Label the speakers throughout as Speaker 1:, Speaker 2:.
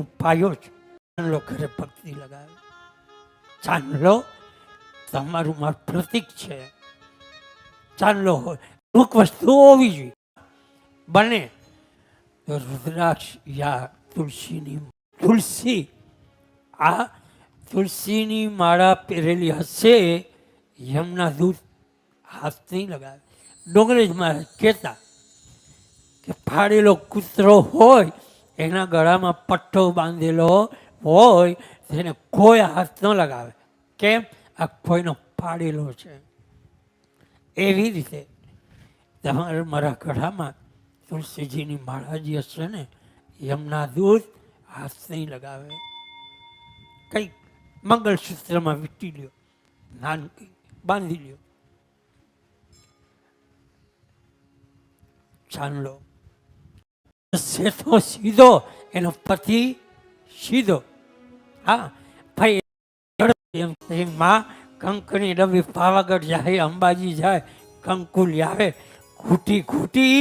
Speaker 1: ભક્તિનું પાયો છે ચાંદલો ઘરે ભક્તિ લગાવે. ચાંદલો તમારું મારું પ્રતિક છે. ચાંદલો હોય અમુક વસ્તુ હોવી જોઈએ. બને રુદ્રાક્ષ યા તુલસીની, તુલસી, આ તુલસીની માળા પહેરેલી હશે, યમના દૂધ હાથ નહીં લગાવે. ડોંગરેજ મહારાજ કહેતા કે ફાડેલો કૂતરો હોય એના ગળામાં પટ્ટો બાંધેલો હોય તેને કોઈ હાથ ન લગાવે. કેમ? આ કોઈનો ફાડેલો છે. એવી રીતે તમારે મારા ગળામાં તુલસીજીની માળા જે હશે ને, યમના દૂધ હાથ નહીં લગાવે. કંઈક મંગળસૂત્રમાં વીટી લ્યો, નાનકી બાંધી લ્યો. ચાંદલો શેઠો સીધો એનો પતિ સીધો હા ભાઈ એમ માં કંકની ડબ્બી પાવાગઢ જાય અંબાજી જાય કંકુલી આવે ઘૂંટી ઘૂંટી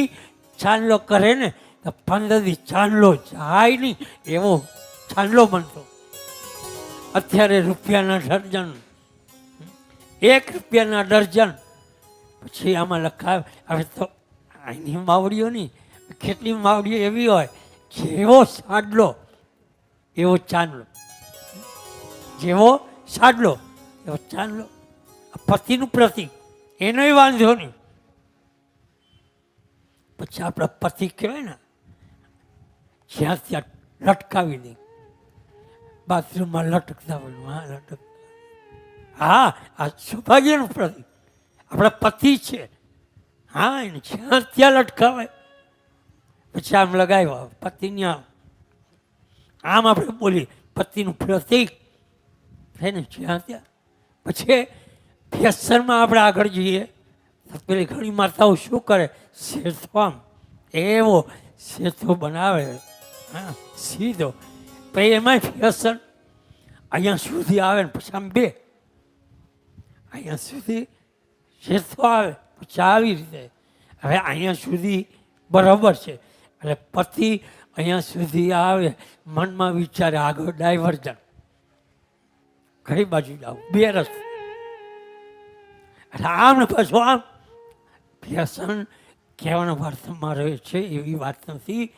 Speaker 1: ચાંદલો કરે ને તો પંદર દી ચાંદલો જાય નહીં એવો ચાંદલો બનતો અત્યારે રૂપિયાના ડર્જન એક રૂપિયાના ડર્જન પછી આમાં લખાવે હવે તો અહીંની માવડીઓ કેટલી માવડીઓ એવી હોય, જેવો સાડલો, એવો ચાંદલો. જેવો સાડલો, એવો ચાંદલો. પતિનું પ્રતિક, એનોય વાંધો નહીં. પછી આપણા પતિ કહેવાય ને, જ્યાં ત્યાં લટકાવી દે. બાથરૂમમાં લટકતા હોય, હા લટક હા, આ સૌભાગ્યનું પ્રતિક. આપણા પતિ છે. હા, એને જ્યાં ત્યાં લટકાવાય પછી આમ લગાવ્યો પતિની આમ આમ આપણે બોલીએ પતિનું પ્રતિક. છે ને, જ્યાં ત્યાં. પછી ફેશનમાં આપણે આગળ જઈએ. પેલી ઘણી માતાઓ શું કરે? શેઠો આમ. એવો શેઠો બનાવે. હા, સીધો. પછી એમાંય ફેશન. અહીંયા સુધી આવે ને પછી આમ બે. અહીંયા સુધી શેઠો આવે, પછી આવી રીતે. હવે અહીંયા સુધી બરાબર છે. એટલે પતિ અહીંયા સુધી આવે, મનમાં વિચારે આગળ ડાયવર્જન કઈ બાજુ જાવ બે રસ્તે. એટલે આમ ને પાછું આમ. વ્યસન કહેવાનો અર્થમાં રહે છે, એવી વાત નથી.